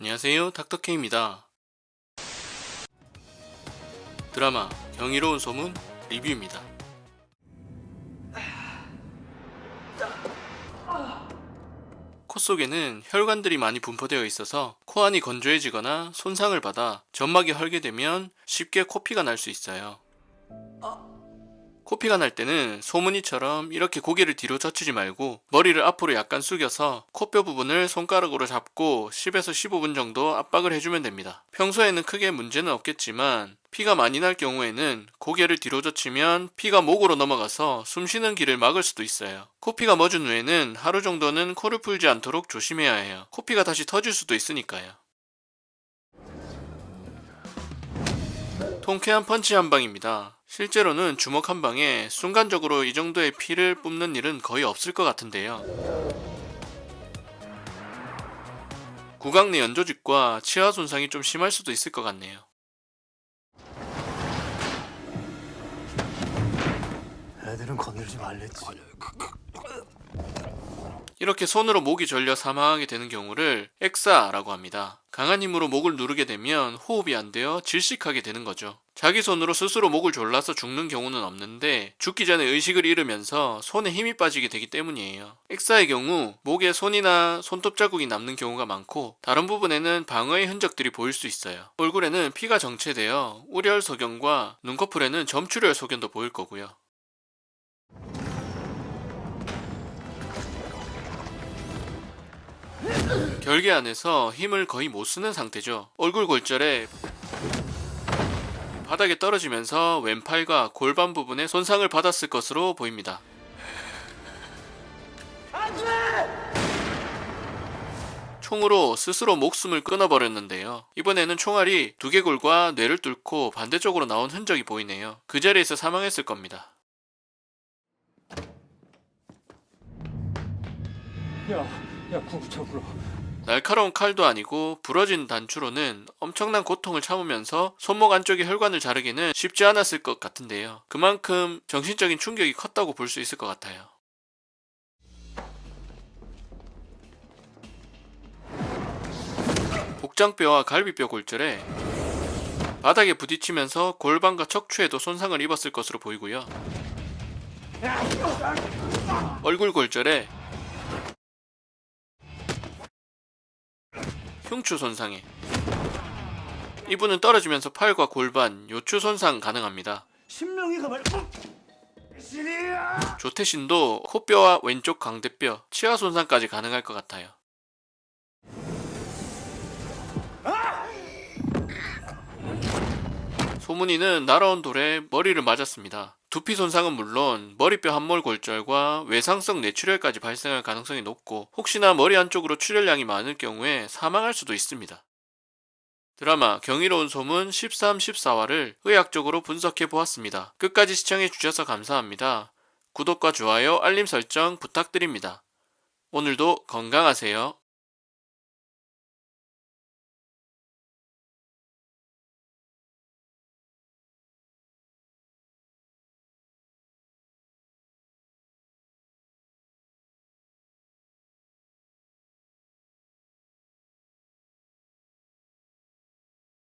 안녕하세요. 닥터케입니다. 드라마 경이로운 소문 리뷰입니다. 코 속에는 혈관들이 많이 분포되어 있어서 코 안이 건조해지거나 손상을 받아 점막이 헐게 되면 쉽게 코피가 날 수 있어요. 코피가 날 때는 소문이처럼 이렇게 고개를 뒤로 젖히지 말고 머리를 앞으로 약간 숙여서 코뼈 부분을 손가락으로 잡고 10에서 15분 정도 압박을 해주면 됩니다. 평소에는 크게 문제는 없겠지만 피가 많이 날 경우에는 고개를 뒤로 젖히면 피가 목으로 넘어가서 숨 쉬는 길을 막을 수도 있어요. 코피가 멎은 후에는 하루 정도는 코를 풀지 않도록 조심해야 해요. 코피가 다시 터질 수도 있으니까요. 통쾌한 펀치 한 방입니다. 실제로는 주먹 한 방에 순간적으로 이 정도의 피를 뿜는 일은 거의 없을 것 같은데요. 구강 내 연조직과 치아 손상이 좀 심할 수도 있을 것 같네요. 애들은 건들지 말랬지. 이렇게 손으로 목이 절려 사망하게 되는 경우를 엑사라고 합니다. 강한 힘으로 목을 누르게 되면 호흡이 안 되어 질식하게 되는 거죠. 자기 손으로 스스로 목을 졸라서 죽는 경우는 없는데 죽기 전에 의식을 잃으면서 손에 힘이 빠지게 되기 때문이에요. 엑사의 경우 목에 손이나 손톱 자국이 남는 경우가 많고 다른 부분에는 방어의 흔적들이 보일 수 있어요. 얼굴에는 피가 정체되어 우려열 소견과 눈꺼풀에는 점출혈 소견도 보일 거고요. 결계 안에서 힘을 거의 못 쓰는 상태죠. 얼굴 골절에 바닥에 떨어지면서 왼팔과 골반 부분에 손상을 받았을 것으로 보입니다. 총으로 스스로 목숨을 끊어버렸는데요. 이번에는 총알이 두개골과 뇌를 뚫고 반대쪽으로 나온 흔적이 보이네요. 그 자리에서 사망했을 겁니다. 야, 야 구급차 불러. 날카로운 칼도 아니고 부러진 단추로는 엄청난 고통을 참으면서 손목 안쪽의 혈관을 자르기는 쉽지 않았을 것 같은데요. 그만큼 정신적인 충격이 컸다고 볼 수 있을 것 같아요. 복장뼈와 갈비뼈 골절에 바닥에 부딪히면서 골반과 척추에도 손상을 입었을 것으로 보이고요. 얼굴 골절에 흉추 손상에 이분은 떨어지면서 팔과 골반, 요추 손상 가능합니다. 신명이 가만. 신이야. 조태신도 코뼈와 왼쪽 광대뼈, 치아 손상까지 가능할 것 같아요. 소문이는 날아온 돌에 머리를 맞았습니다. 두피 손상은 물론 머리뼈 함몰 골절과 외상성 뇌출혈까지 발생할 가능성이 높고 혹시나 머리 안쪽으로 출혈량이 많을 경우에 사망할 수도 있습니다. 드라마 경이로운 소문 13, 14화를 의학적으로 분석해 보았습니다. 끝까지 시청해 주셔서 감사합니다. 구독과 좋아요, 알림 설정 부탁드립니다. 오늘도 건강하세요.